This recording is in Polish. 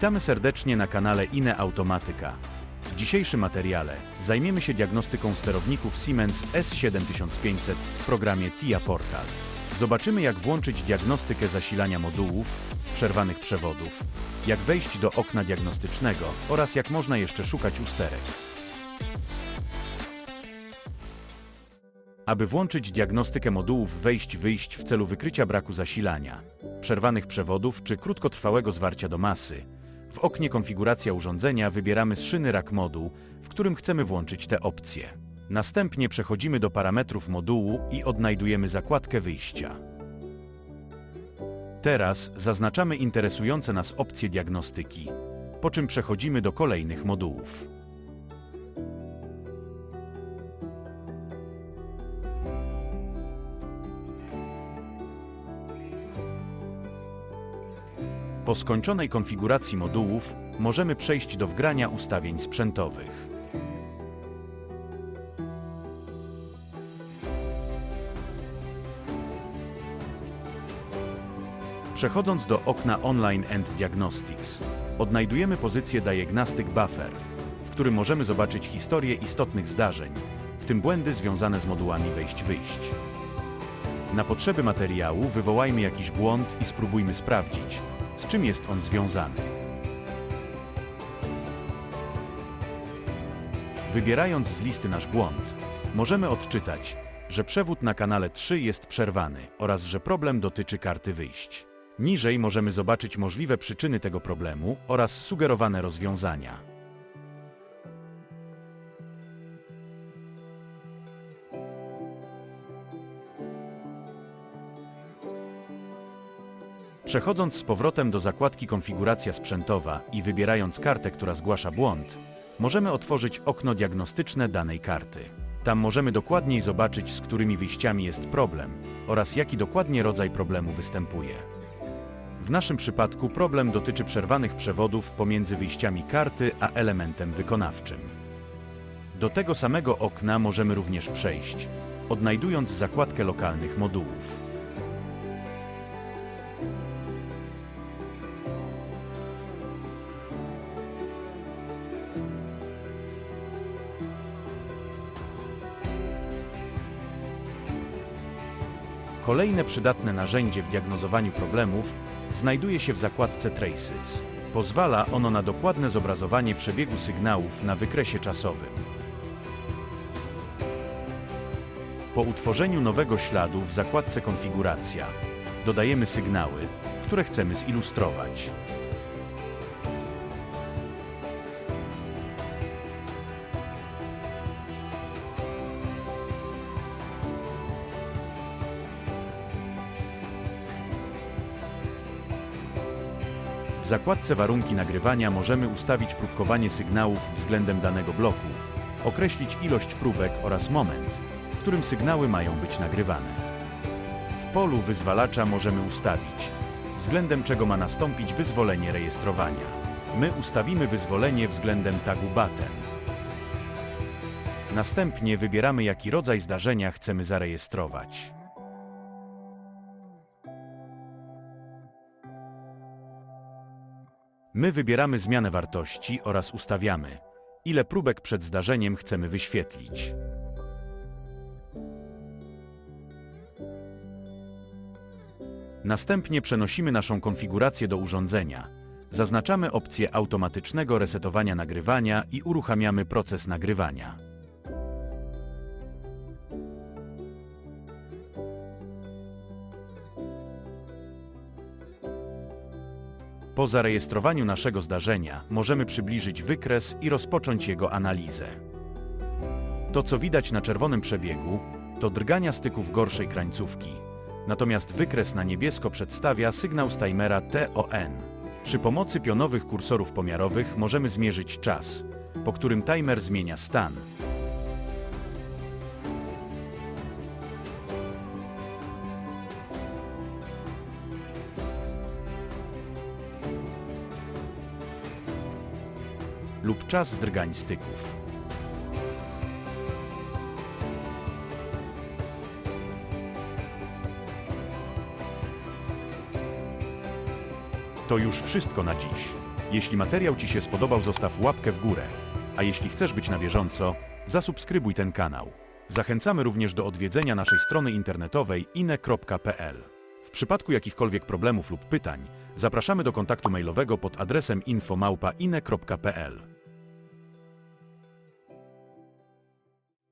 Witamy serdecznie na kanale Ine Automatyka. W dzisiejszym materiale zajmiemy się diagnostyką sterowników Siemens S7500 w programie TIA Portal. Zobaczymy jak włączyć diagnostykę zasilania modułów, przerwanych przewodów, jak wejść do okna diagnostycznego oraz jak można jeszcze szukać usterek. Aby włączyć diagnostykę modułów wejść-wyjść w celu wykrycia braku zasilania, przerwanych przewodów czy krótkotrwałego zwarcia do masy, w oknie konfiguracja urządzenia wybieramy z szyny rak moduł, w którym chcemy włączyć te opcje. Następnie przechodzimy do parametrów modułu i odnajdujemy zakładkę wyjścia. Teraz zaznaczamy interesujące nas opcje diagnostyki, po czym przechodzimy do kolejnych modułów. Po skończonej konfiguracji modułów możemy przejść do wgrania ustawień sprzętowych. Przechodząc do okna Online and Diagnostics, odnajdujemy pozycję Diagnostic Buffer, w którym możemy zobaczyć historię istotnych zdarzeń, w tym błędy związane z modułami wejść-wyjść. Na potrzeby materiału wywołajmy jakiś błąd i spróbujmy sprawdzić, z czym jest on związany. Wybierając z listy nasz błąd, możemy odczytać, że przewód na kanale 3 jest przerwany oraz że problem dotyczy karty wyjść. Niżej możemy zobaczyć możliwe przyczyny tego problemu oraz sugerowane rozwiązania. Przechodząc z powrotem do zakładki Konfiguracja sprzętowa i wybierając kartę, która zgłasza błąd, możemy otworzyć okno diagnostyczne danej karty. Tam możemy dokładniej zobaczyć, z którymi wyjściami jest problem oraz jaki dokładnie rodzaj problemu występuje. W naszym przypadku problem dotyczy przerwanych przewodów pomiędzy wyjściami karty a elementem wykonawczym. Do tego samego okna możemy również przejść, odnajdując zakładkę lokalnych modułów. Kolejne przydatne narzędzie w diagnozowaniu problemów znajduje się w zakładce Traces. Pozwala ono na dokładne zobrazowanie przebiegu sygnałów na wykresie czasowym. Po utworzeniu nowego śladu w zakładce Konfiguracja dodajemy sygnały, które chcemy zilustrować. Zakładce Warunki nagrywania możemy ustawić próbkowanie sygnałów względem danego bloku, określić ilość próbek oraz moment, w którym sygnały mają być nagrywane. W polu wyzwalacza możemy ustawić, względem czego ma nastąpić wyzwolenie rejestrowania. My ustawimy wyzwolenie względem tagu button. Następnie wybieramy jaki rodzaj zdarzenia chcemy zarejestrować. My wybieramy zmianę wartości oraz ustawiamy, ile próbek przed zdarzeniem chcemy wyświetlić. Następnie przenosimy naszą konfigurację do urządzenia. Zaznaczamy opcję automatycznego resetowania nagrywania i uruchamiamy proces nagrywania. Po zarejestrowaniu naszego zdarzenia możemy przybliżyć wykres i rozpocząć jego analizę. To, co widać na czerwonym przebiegu, to drgania styków gorszej krańcówki. Natomiast wykres na niebiesko przedstawia sygnał z timera TON. Przy pomocy pionowych kursorów pomiarowych możemy zmierzyć czas, po którym timer zmienia stan. Lub czas drgań styków. To już wszystko na dziś. Jeśli materiał Ci się spodobał, zostaw łapkę w górę. A jeśli chcesz być na bieżąco, zasubskrybuj ten kanał. Zachęcamy również do odwiedzenia naszej strony internetowej ine.pl. W przypadku jakichkolwiek problemów lub pytań, zapraszamy do kontaktu mailowego pod adresem infomałpa.ine.pl.